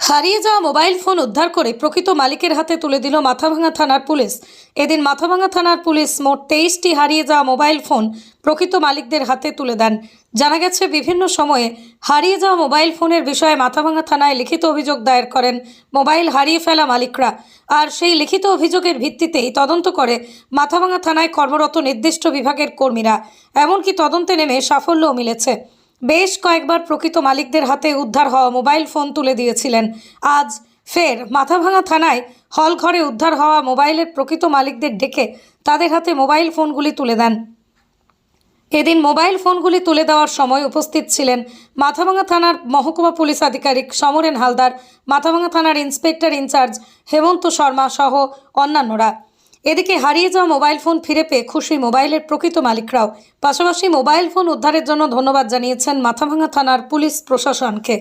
হারিয়ে যাওয়া mobile phone উদ্ধার করে প্রকৃত মালিকের হাতে তুলে দিল মাথাভাঙা থানার পুলিশ। এদিন মাথাভাঙা থানার পুলিশ মোট তেইশটি হারিয়ে যাওয়া মোবাইল ফোন প্রকৃত মালিকদের হাতে তুলে দেন। জানা গেছে, বিভিন্ন সময়ে হারিয়ে যাওয়া মোবাইল ফোনের বিষয়ে মাথাভাঙা থানায় লিখিত অভিযোগ দায়ের করেন মোবাইল হারিয়ে ফেলা মালিকরা। আর সেই লিখিত অভিযোগের ভিত্তিতেই তদন্ত করে মাথাভাঙা থানায় কর্মরত নির্দিষ্ট বিভাগের কর্মীরা। এমনকি তদন্তে নেমে সাফল্যও মিলেছে। বেশ কয়েকবার প্রকৃত মালিকদের হাতে উদ্ধার হওয়া মোবাইল ফোন তুলে দিয়েছিলেন। আজ ফের মাথাভাঙা থানায় হল ঘরে উদ্ধার হওয়া মোবাইলের প্রকৃত মালিকদের ডেকে তাদের হাতে মোবাইল ফোনগুলি তুলে দেন। এদিন মোবাইল ফোনগুলি তুলে দেওয়ার সময় উপস্থিত ছিলেন মাথাভাঙা থানার মহকুমা পুলিশ আধিকারিক সমরেন হালদার, মাথাভাঙা থানার ইন্সপেক্টর ইনচার্জ হেমন্ত শর্মা সহ অন্যান্যরা। এদিকে হারিয়ে যাওয়া মোবাইল ফোন ফিরে পেয়ে খুশি মোবাইলের প্রকৃত মালিকরাও। পাশাপাশি মোবাইল ফোন উদ্ধারের জন্য ধন্যবাদ জানিয়েছেন মাথাভাঙা থানার পুলিশ প্রশাসনকে।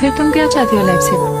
फिर तुम क्या चाहते हो लाइफ से